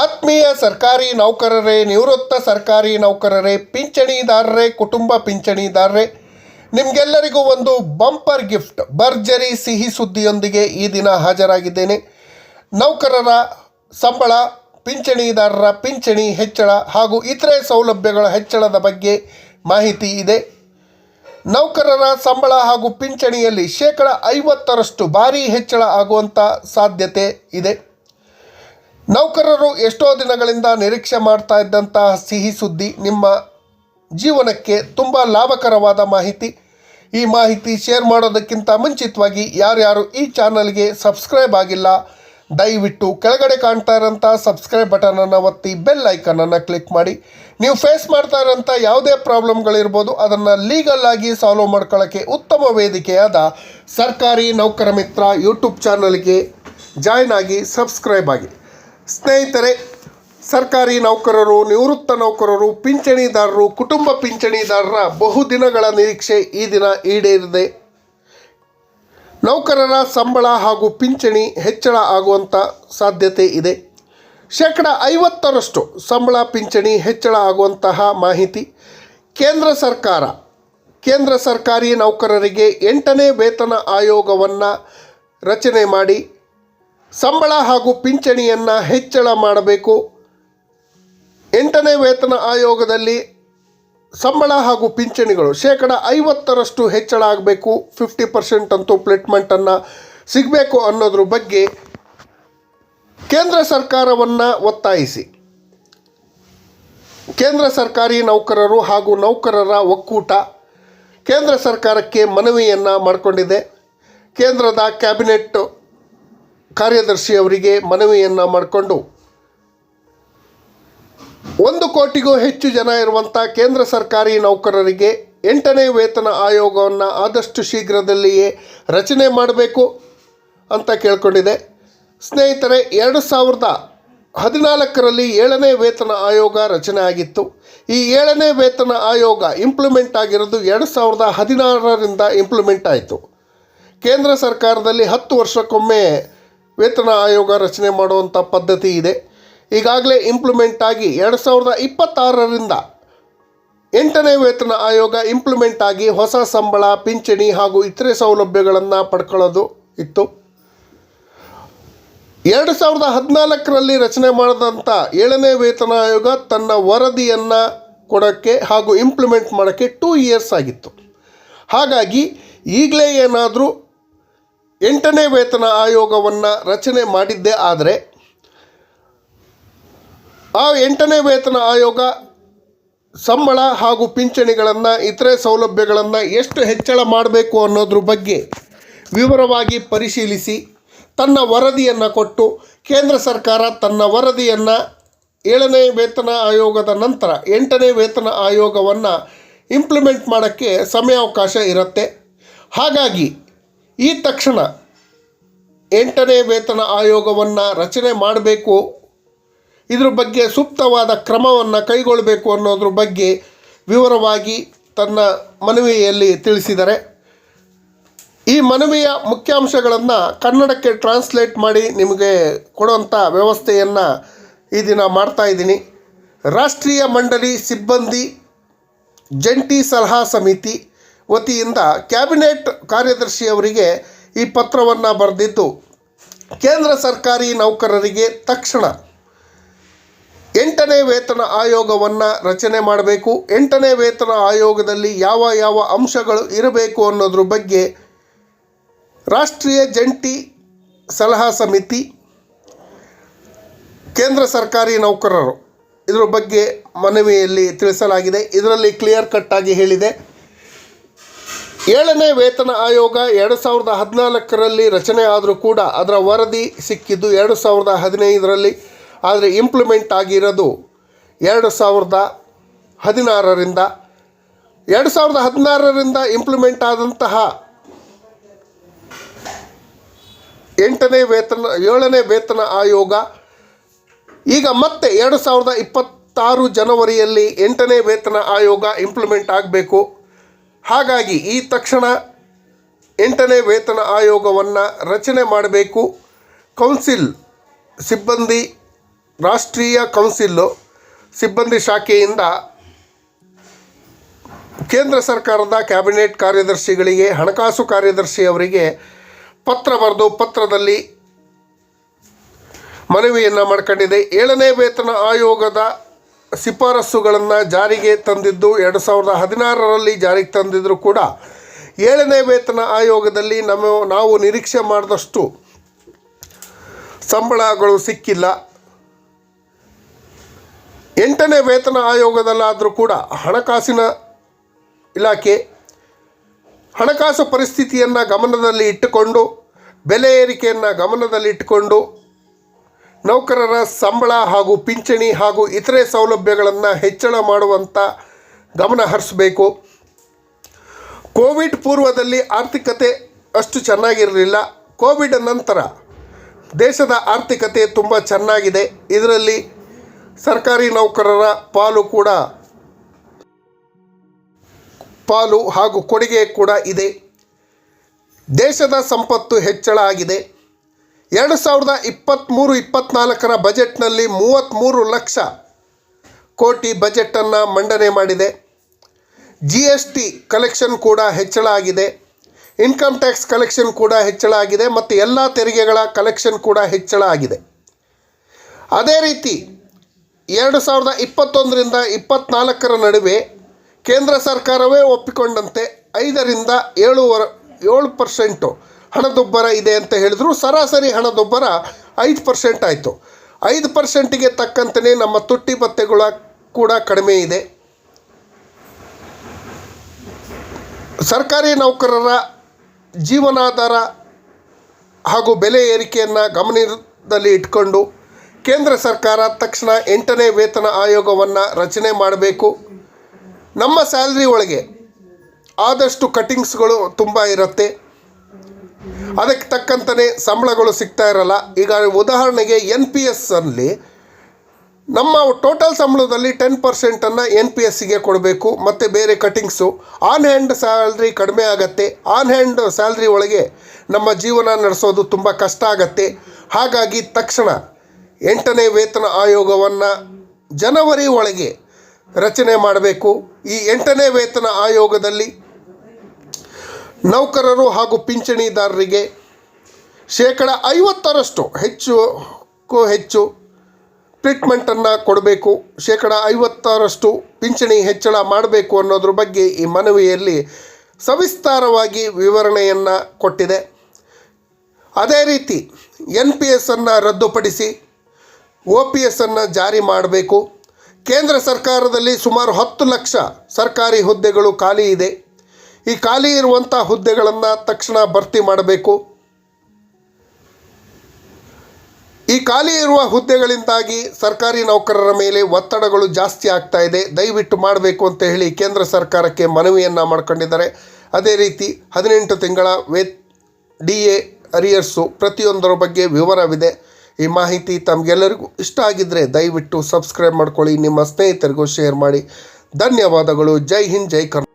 ಆತ್ಮೀಯ ಸರ್ಕಾರಿ ನೌಕರರೇ, ನಿವೃತ್ತ ಸರ್ಕಾರಿ ನೌಕರರೇ, ಪಿಂಚಣಿದಾರರೇ, ಕುಟುಂಬ ಪಿಂಚಣಿದಾರರೇ, ನಿಮಗೆಲ್ಲರಿಗೂ ಒಂದು ಬಂಪರ್ ಗಿಫ್ಟ್, ಭರ್ಜರಿ ಸಿಹಿ ಸುದ್ದಿಯೊಂದಿಗೆ ಈ ದಿನ ಹಾಜರಾಗಿದ್ದೇನೆ. ನೌಕರರ ಸಂಬಳ, ಪಿಂಚಣಿದಾರರ ಪಿಂಚಣಿ ಹೆಚ್ಚಳ ಹಾಗೂ ಇತರೆ ಸೌಲಭ್ಯಗಳ ಹೆಚ್ಚಳದ ಬಗ್ಗೆ ಮಾಹಿತಿ ಇದೆ. ನೌಕರರ ಸಂಬಳ ಹಾಗೂ ಪಿಂಚಣಿಯಲ್ಲಿ ಶೇಕಡ ಐವತ್ತರಷ್ಟು ಭಾರೀ ಹೆಚ್ಚಳ ಆಗುವಂಥ ಸಾಧ್ಯತೆ ಇದೆ. ನೌಕರರು ಎಷ್ಟೋ ದಿನಗಳಿಂದ ನಿರೀಕ್ಷೆ ಮಾಡ್ತಾ ಇದ್ದಂತಹ ಸಿಹಿ ಸುದ್ದಿ ನಿಮ್ಮ ಜೀವನಕ್ಕೆ ತುಂಬ ಲಾಭಕರವಾದ ಮಾಹಿತಿ. ಈ ಮಾಹಿತಿ ಶೇರ್ ಮಾಡೋದಕ್ಕಿಂತ ಮುಂಚಿತವಾಗಿ ಯಾರ್ಯಾರು ಈ ಚಾನಲ್ಗೆ ಸಬ್ಸ್ಕ್ರೈಬ್ ಆಗಿಲ್ಲ, ದಯವಿಟ್ಟು ಕೆಳಗಡೆ ಕಾಣ್ತಾ ಇರೋಂಥ ಸಬ್ಸ್ಕ್ರೈಬ್ ಬಟನನ್ನು ಒತ್ತಿ ಬೆಲ್ ಐಕನನ್ನು ಕ್ಲಿಕ್ ಮಾಡಿ. ನೀವು ಫೇಸ್ ಮಾಡ್ತಾ ಇರೋಂಥ ಯಾವುದೇ ಪ್ರಾಬ್ಲಮ್ಗಳಿರ್ಬೋದು, ಅದನ್ನು ಲೀಗಲ್ ಆಗಿ ಸಾಲ್ವ್ ಮಾಡ್ಕೊಳ್ಳೋಕ್ಕೆ ಉತ್ತಮ ವೇದಿಕೆಯಾದ ಸರ್ಕಾರಿ ನೌಕರ ಮಿತ್ರ ಯೂಟ್ಯೂಬ್ ಚಾನಲ್ಗೆ ಜಾಯ್ನ್ ಆಗಿ ಸಬ್ಸ್ಕ್ರೈಬ್ ಆಗಿ. ಸ್ನೇಹಿತರೆ, ಸರ್ಕಾರಿ ನೌಕರರು, ನಿವೃತ್ತ ನೌಕರರು, ಪಿಂಚಣಿದಾರರು, ಕುಟುಂಬ ಪಿಂಚಣಿದಾರರ ಬಹುದಿನಗಳ ನಿರೀಕ್ಷೆ ಈ ದಿನ ಈಡೇರಿದೆ. ನೌಕರರ ಸಂಬಳ ಹಾಗೂ ಪಿಂಚಣಿ ಹೆಚ್ಚಳ ಆಗುವಂಥ ಸಾಧ್ಯತೆ ಇದೆ. ಶೇಕಡ ಐವತ್ತರಷ್ಟು ಸಂಬಳ ಪಿಂಚಣಿ ಹೆಚ್ಚಳ ಆಗುವಂತಹ ಮಾಹಿತಿ ಕೇಂದ್ರ ಸರ್ಕಾರ, ಕೇಂದ್ರ ಸರ್ಕಾರಿ ನೌಕರರಿಗೆ ಎಂಟನೇ ವೇತನ ಆಯೋಗವನ್ನು ರಚನೆ ಮಾಡಿ ಸಂಬಳ ಹಾಗೂ ಪಿಂಚಣಿಯನ್ನು ಹೆಚ್ಚಳ ಮಾಡಬೇಕು. ಎಂಟನೇ ವೇತನ ಆಯೋಗದಲ್ಲಿ ಸಂಬಳ ಹಾಗೂ ಪಿಂಚಣಿಗಳು ಶೇಕಡ ಐವತ್ತರಷ್ಟು ಹೆಚ್ಚಳ ಆಗಬೇಕು. ಫಿಫ್ಟಿ ಪರ್ಸೆಂಟ್ ಅಂತೂ ಪ್ಲೇಟ್ಮೆಂಟನ್ನು ಸಿಗಬೇಕು ಅನ್ನೋದ್ರ ಬಗ್ಗೆ ಕೇಂದ್ರ ಸರ್ಕಾರವನ್ನು ಒತ್ತಾಯಿಸಿ. ಕೇಂದ್ರ ಸರ್ಕಾರಿ ನೌಕರರು ಹಾಗೂ ನೌಕರರ ಒಕ್ಕೂಟ ಕೇಂದ್ರ ಸರ್ಕಾರಕ್ಕೆ ಮನವಿಯನ್ನು ಮಾಡಿಕೊಂಡಿದೆ. ಕೇಂದ್ರದ ಕ್ಯಾಬಿನೆಟ್ ಕಾರ್ಯದರ್ಶಿಯವರಿಗೆ ಮನವಿಯನ್ನು ಮಾಡಿಕೊಂಡು ಒಂದು ಕೋಟಿಗೂ ಹೆಚ್ಚು ಜನ ಇರುವಂಥ ಕೇಂದ್ರ ಸರ್ಕಾರಿ ನೌಕರರಿಗೆ ಎಂಟನೇ ವೇತನ ಆಯೋಗವನ್ನು ಆದಷ್ಟು ಶೀಘ್ರದಲ್ಲಿಯೇ ರಚನೆ ಮಾಡಬೇಕು ಅಂತ ಕೇಳ್ಕೊಂಡಿದೆ. ಸ್ನೇಹಿತರೆ, ಎರಡು ಸಾವಿರದ ಹದಿನಾಲ್ಕರಲ್ಲಿ ಏಳನೇ ವೇತನ ಆಯೋಗ ರಚನೆ ಆಗಿತ್ತು. ಈ ಏಳನೇ ವೇತನ ಆಯೋಗ ಇಂಪ್ಲಿಮೆಂಟ್ ಆಗಿರೋದು ಎರಡು ಸಾವಿರದ ಹದಿನಾರರಿಂದ ಇಂಪ್ಲಿಮೆಂಟ್ ಆಯಿತು. ಕೇಂದ್ರ ಸರ್ಕಾರದಲ್ಲಿ ಹತ್ತು ವರ್ಷಕ್ಕೊಮ್ಮೆ ವೇತನ ಆಯೋಗ ರಚನೆ ಮಾಡುವಂಥ ಪದ್ಧತಿ ಇದೆ. ಈಗಾಗಲೇ ಇಂಪ್ಲಿಮೆಂಟ್ ಆಗಿ ಎರಡು ಸಾವಿರದ ಇಪ್ಪತ್ತಾರರಿಂದ ಎಂಟನೇ ವೇತನ ಆಯೋಗ ಇಂಪ್ಲಿಮೆಂಟ್ ಆಗಿ ಹೊಸ ಸಂಬಳ, ಪಿಂಚಣಿ ಹಾಗೂ ಇತರೆ ಸೌಲಭ್ಯಗಳನ್ನು ಪಡ್ಕೊಳ್ಳೋದು ಇತ್ತು. ಎರಡು ಸಾವಿರದ ಹದಿನಾಲ್ಕರಲ್ಲಿ ರಚನೆ ಮಾಡಿದಂಥ ಏಳನೇ ವೇತನ ಆಯೋಗ ತನ್ನ ವರದಿಯನ್ನು ಕೊಡೋಕ್ಕೆ ಹಾಗೂ ಇಂಪ್ಲಿಮೆಂಟ್ ಮಾಡೋಕ್ಕೆ ಟೂ ಇಯರ್ಸ್ ಆಗಿತ್ತು. ಹಾಗಾಗಿ ಈಗಲೇ ಏನಾದರೂ ಎಂಟನೇ ವೇತನ ಆಯೋಗವನ್ನು ರಚನೆ ಮಾಡಿದ್ದೇ ಆದರೆ, ಆ ಎಂಟನೇ ವೇತನ ಆಯೋಗ ಸಂಬಳ ಹಾಗೂ ಪಿಂಚಣಿಗಳನ್ನು, ಇತರೆ ಸೌಲಭ್ಯಗಳನ್ನು ಎಷ್ಟು ಹೆಚ್ಚಳ ಮಾಡಬೇಕು ಅನ್ನೋದ್ರ ಬಗ್ಗೆ ವಿವರವಾಗಿ ಪರಿಶೀಲಿಸಿ ತನ್ನ ವರದಿಯನ್ನು ಕೊಟ್ಟು ಕೇಂದ್ರ ಸರ್ಕಾರ ತನ್ನ ವರದಿಯನ್ನು ಏಳನೇ ವೇತನ ಆಯೋಗದ ನಂತರ ಎಂಟನೇ ವೇತನ ಆಯೋಗವನ್ನು ಇಂಪ್ಲಿಮೆಂಟ್ ಮಾಡೋಕ್ಕೆ ಸಮಯಾವಕಾಶ ಇರುತ್ತೆ. ಹಾಗಾಗಿ ಈ ತಕ್ಷಣ ಎಂಟನೇ ವೇತನ ಆಯೋಗವನ್ನು ರಚನೆ ಮಾಡಬೇಕು, ಇದ್ರ ಬಗ್ಗೆ ಸೂಕ್ತವಾದ ಕ್ರಮವನ್ನು ಕೈಗೊಳ್ಳಬೇಕು ಅನ್ನೋದ್ರ ಬಗ್ಗೆ ವಿವರವಾಗಿ ತನ್ನ ಮನವಿಯಲ್ಲಿ ತಿಳಿಸಿದರೆ, ಈ ಮನವಿಯ ಮುಖ್ಯಾಂಶಗಳನ್ನು ಕನ್ನಡಕ್ಕೆ ಟ್ರಾನ್ಸ್ಲೇಟ್ ಮಾಡಿ ನಿಮಗೆ ಕೊಡುವಂಥ ವ್ಯವಸ್ಥೆಯನ್ನು ಈ ದಿನ ಮಾಡ್ತಾ ಇದ್ದೀನಿ. ರಾಷ್ಟ್ರೀಯ ಮಂಡಳಿ ಸಿಬ್ಬಂದಿ ಜಂಟಿ ಸಲಹಾ ಸಮಿತಿ ವತಿಯಿಂದ ಕ್ಯಾಬಿನೆಟ್ ಕಾರ್ಯದರ್ಶಿಯವರಿಗೆ ಈ ಪತ್ರವನ್ನು ಬರೆದಿದ್ದು, ಕೇಂದ್ರ ಸರ್ಕಾರಿ ನೌಕರರಿಗೆ ತಕ್ಷಣ ಎಂಟನೇ ವೇತನ ಆಯೋಗವನ್ನು ರಚನೆ ಮಾಡಬೇಕು. ಎಂಟನೇ ವೇತನ ಆಯೋಗದಲ್ಲಿ ಯಾವ ಯಾವ ಅಂಶಗಳು ಇರಬೇಕು ಅನ್ನೋದ್ರ ಬಗ್ಗೆ ರಾಷ್ಟ್ರೀಯ ಜಂಟಿ ಸಲಹಾ ಸಮಿತಿ, ಕೇಂದ್ರ ಸರ್ಕಾರಿ ನೌಕರರು ಇದರ ಬಗ್ಗೆ ಮನವಿಯಲ್ಲಿ ತಿಳಿಸಲಾಗಿದೆ. ಇದರಲ್ಲಿ ಕ್ಲಿಯರ್ ಕಟ್ಟಾಗಿ ಹೇಳಿದೆ. ಏಳನೇ ವೇತನ ಆಯೋಗ ಎರಡು ಸಾವಿರದ ಹದಿನಾಲ್ಕರಲ್ಲಿ ರಚನೆ ಆದರೂ ಕೂಡ ಅದರ ವರದಿ ಸಿಕ್ಕಿದ್ದು ಎರಡು ಸಾವಿರದ ಹದಿನೈದರಲ್ಲಿ, ಆದರೆ ಇಂಪ್ಲಿಮೆಂಟ್ ಆಗಿರೋದು ಎರಡು ಸಾವಿರದ ಹದಿನಾರರಿಂದ. ಎರಡು ಸಾವಿರದ ಹದಿನಾರರಿಂದ ಇಂಪ್ಲಿಮೆಂಟ್ ಆದಂತಹ ಎಂಟನೇ ವೇತನ, ಏಳನೇ ವೇತನ ಆಯೋಗ ಈಗ ಮತ್ತೆ ಎರಡು ಸಾವಿರದ ಇಪ್ಪತ್ತಾರು ಜನವರಿಯಲ್ಲಿ ಎಂಟನೇ ವೇತನ ಆಯೋಗ ಇಂಪ್ಲಿಮೆಂಟ್ ಆಗಬೇಕು. ಹಾಗಾಗಿ ಈ ತಕ್ಷಣ ಎಂಟನೇ ವೇತನ ಆಯೋಗವನ್ನು ರಚನೆ ಮಾಡಬೇಕು. ಕೌನ್ಸಿಲ್ ಸಿಬ್ಬಂದಿ, ರಾಷ್ಟ್ರೀಯ ಕೌನ್ಸಿಲ್ಲು ಸಿಬ್ಬಂದಿ ಶಾಖೆಯಿಂದ ಕೇಂದ್ರ ಸರ್ಕಾರದ ಕ್ಯಾಬಿನೆಟ್ ಕಾರ್ಯದರ್ಶಿಗಳಿಗೆ, ಹಣಕಾಸು ಕಾರ್ಯದರ್ಶಿಯವರಿಗೆ ಪತ್ರ ಬರೆದು ಪತ್ರದಲ್ಲಿ ಮನವಿಯನ್ನು ಮಾಡ್ಕೊಂಡಿದೆ. ಏಳನೇ ವೇತನ ಆಯೋಗದ ಶಿಫಾರಸ್ಸುಗಳನ್ನು ಜಾರಿಗೆ ತಂದಿದ್ದು ಎರಡು ಸಾವಿರದ ಹದಿನಾರರಲ್ಲಿ ಜಾರಿಗೆ ತಂದಿದ್ದರೂ ಕೂಡ. ಏಳನೇ ವೇತನ ಆಯೋಗದಲ್ಲಿ ನಮ್ಮ, ನಾವು ನಿರೀಕ್ಷೆ ಮಾಡಿದಷ್ಟು ಸಂಬಳಗಳು ಸಿಕ್ಕಿಲ್ಲ. ಎಂಟನೇ ವೇತನ ಆಯೋಗದಲ್ಲಾದರೂ ಕೂಡ ಹಣಕಾಸಿನ ಇಲಾಖೆ ಹಣಕಾಸು ಪರಿಸ್ಥಿತಿಯನ್ನು ಗಮನದಲ್ಲಿ ಇಟ್ಟುಕೊಂಡು, ಬೆಲೆ ಏರಿಕೆಯನ್ನು ಗಮನದಲ್ಲಿ ಇಟ್ಟುಕೊಂಡು ನೌಕರರ ಸಂಬಳ ಹಾಗೂ ಪಿಂಚಣಿ ಹಾಗೂ ಇತರೆ ಸೌಲಭ್ಯಗಳನ್ನು ಹೆಚ್ಚಳ ಮಾಡುವಂಥ ಗಮನ ಹರಿಸಬೇಕು. ಕೋವಿಡ್ ಪೂರ್ವದಲ್ಲಿ ಆರ್ಥಿಕತೆ ಅಷ್ಟು ಚೆನ್ನಾಗಿರಲಿಲ್ಲ. ಕೋವಿಡ್ ನಂತರ ದೇಶದ ಆರ್ಥಿಕತೆ ತುಂಬ ಚೆನ್ನಾಗಿದೆ. ಇದರಲ್ಲಿ ಸರ್ಕಾರಿ ನೌಕರರ ಪಾಲು ಕೂಡ ಪಾಲು ಹಾಗೂ ಕೊಡುಗೆ ಕೂಡ ಇದೆ. ದೇಶದ ಸಂಪತ್ತು ಹೆಚ್ಚಳ ಆಗಿದೆ. ಎರಡು ಸಾವಿರದ ಇಪ್ಪತ್ತ್ಮೂರು ಇಪ್ಪತ್ತ್ನಾಲ್ಕರ ಬಜೆಟ್ನಲ್ಲಿ ಮೂವತ್ತ್ಮೂರು ಲಕ್ಷ ಕೋಟಿ ಬಜೆಟನ್ನು ಮಂಡನೆ ಮಾಡಿದೆ. ಜಿ ಎಸ್ ಟಿ ಕಲೆಕ್ಷನ್ ಕೂಡ ಹೆಚ್ಚಳ ಆಗಿದೆ. ಇನ್ಕಮ್ ಟ್ಯಾಕ್ಸ್ ಕಲೆಕ್ಷನ್ ಕೂಡ ಹೆಚ್ಚಳ ಆಗಿದೆ ಮತ್ತು ಎಲ್ಲ ತೆರಿಗೆಗಳ ಕಲೆಕ್ಷನ್ ಕೂಡ ಹೆಚ್ಚಳ ಆಗಿದೆ. ಅದೇ ರೀತಿ ಎರಡು ಸಾವಿರದ ಇಪ್ಪತ್ತೊಂದರಿಂದ ಇಪ್ಪತ್ತ್ನಾಲ್ಕರ ನಡುವೆ ಕೇಂದ್ರ ಸರ್ಕಾರವೇ ಒಪ್ಪಿಕೊಂಡಂತೆ ಐದರಿಂದ ಏಳುವರೆ ಏಳು ಪರ್ಸೆಂಟು ಹಣದುಬ್ಬರ ಇದೆ ಅಂತ ಹೇಳಿದ್ರು. ಸರಾಸರಿ ಹಣದುಬ್ಬರ ಐದು ಪರ್ಸೆಂಟ್ ಆಯಿತು. ಐದು ಪರ್ಸೆಂಟಿಗೆ ತಕ್ಕಂತೆಯೇ ನಮ್ಮ ತುಟ್ಟಿ ಭತ್ಯೆಗಳ ಕೂಡ ಕಡಿಮೆ ಇದೆ. ಸರ್ಕಾರಿ ನೌಕರರ ಜೀವನಾಧಾರ ಹಾಗೂ ಬೆಲೆ ಏರಿಕೆಯನ್ನು ಗಮನದಲ್ಲಿ ಇಟ್ಕೊಂಡು ಕೇಂದ್ರ ಸರ್ಕಾರ ತಕ್ಷಣ ಎಂಟನೇ ವೇತನ ಆಯೋಗವನ್ನು ರಚನೆ ಮಾಡಬೇಕು. ನಮ್ಮ ಸ್ಯಾಲ್ರಿ ಒಳಗೆ ಆದಷ್ಟು ಕಟಿಂಗ್ಸ್ಗಳು ತುಂಬ ಇರುತ್ತೆ. ಅದಕ್ಕೆ ತಕ್ಕಂತಲೇ ಸಂಬಳಗಳು ಸಿಗ್ತಾ ಇರಲ್ಲ. ಈಗ ಉದಾಹರಣೆಗೆ ಎನ್ ಪಿ ಎಸ್ ಅಲ್ಲಿ ನಮ್ಮ ಟೋಟಲ್ ಸಂಬಳದಲ್ಲಿ ಟೆನ್ ಪರ್ಸೆಂಟನ್ನು ಎನ್ ಪಿ ಎಸ್ಸಿಗೆ ಕೊಡಬೇಕು, ಮತ್ತು ಬೇರೆ ಕಟಿಂಗ್ಸು ಆನ್ ಹ್ಯಾಂಡ್ ಸ್ಯಾಲ್ರಿ ಕಡಿಮೆ ಆಗತ್ತೆ. ಆನ್ ಹ್ಯಾಂಡ್ ಸ್ಯಾಲ್ರಿ ಒಳಗೆ ನಮ್ಮ ಜೀವನ ನಡೆಸೋದು ತುಂಬ ಕಷ್ಟ ಆಗತ್ತೆ. ಹಾಗಾಗಿ ತಕ್ಷಣ ಎಂಟನೇ ವೇತನ ಆಯೋಗವನ್ನು ಜನವರಿ ಒಳಗೆ ರಚನೆ ಮಾಡಬೇಕು. ಈ ಎಂಟನೇ ವೇತನ ಆಯೋಗದಲ್ಲಿ ನೌಕರರು ಹಾಗೂ ಪಿಂಚಣಿದಾರರಿಗೆ ಶೇಕಡ ಐವತ್ತರಷ್ಟು ಹೆಚ್ಚು ಕ್ಕೂ ಹೆಚ್ಚು ಟ್ರೀಟ್ಮೆಂಟನ್ನು ಕೊಡಬೇಕು. ಶೇಕಡ ಐವತ್ತರಷ್ಟು ಪಿಂಚಣಿ ಹೆಚ್ಚಳ ಮಾಡಬೇಕು ಅನ್ನೋದ್ರ ಬಗ್ಗೆ ಈ ಮನವಿಯಲ್ಲಿ ಸವಿಸ್ತಾರವಾಗಿ ವಿವರಣೆಯನ್ನು ಕೊಟ್ಟಿದೆ. ಅದೇ ರೀತಿ ಎನ್ ಪಿ ಎಸ್ಸನ್ನು ರದ್ದುಪಡಿಸಿ ಒ ಪಿ ಎಸ್ಸನ್ನು ಜಾರಿ ಮಾಡಬೇಕು. ಕೇಂದ್ರ ಸರ್ಕಾರದಲ್ಲಿ ಸುಮಾರು ಹತ್ತು ಲಕ್ಷ ಸರ್ಕಾರಿ ಹುದ್ದೆಗಳು ಖಾಲಿ ಇದೆ. ಈ ಖಾಲಿ ಇರುವಂಥ ಹುದ್ದೆಗಳನ್ನು ತಕ್ಷಣ ಭರ್ತಿ ಮಾಡಬೇಕು. ಈ ಖಾಲಿ ಇರುವ ಹುದ್ದೆಗಳಿಂದಾಗಿ ಸರ್ಕಾರಿ ನೌಕರರ ಮೇಲೆ ಒತ್ತಡಗಳು ಜಾಸ್ತಿ ಆಗ್ತಾ ಇದೆ. ದಯವಿಟ್ಟು ಮಾಡಬೇಕು ಅಂತ ಹೇಳಿ ಕೇಂದ್ರ ಸರ್ಕಾರಕ್ಕೆ ಮನವಿಯನ್ನು ಮಾಡ್ಕೊಂಡಿದ್ದಾರೆ. ಅದೇ ರೀತಿ ಹದಿನೆಂಟು ತಿಂಗಳ ವೇ ಡಿ ಎ ಅರಿಯರ್ಸು ಪ್ರತಿಯೊಂದರ ಬಗ್ಗೆ ವಿವರವಿದೆ. ಈ ಮಾಹಿತಿ ತಮಗೆಲ್ಲರಿಗೂ ಇಷ್ಟ ಆಗಿದ್ದರೆ ದಯವಿಟ್ಟು ಸಬ್ಸ್ಕ್ರೈಬ್ ಮಾಡ್ಕೊಳ್ಳಿ. ನಿಮ್ಮ ಸ್ನೇಹಿತರಿಗೂ ಶೇರ್ ಮಾಡಿ. ಧನ್ಯವಾದಗಳು. ಜೈ ಹಿಂದ್, ಜೈ ಕರ್ನಾಟಕ.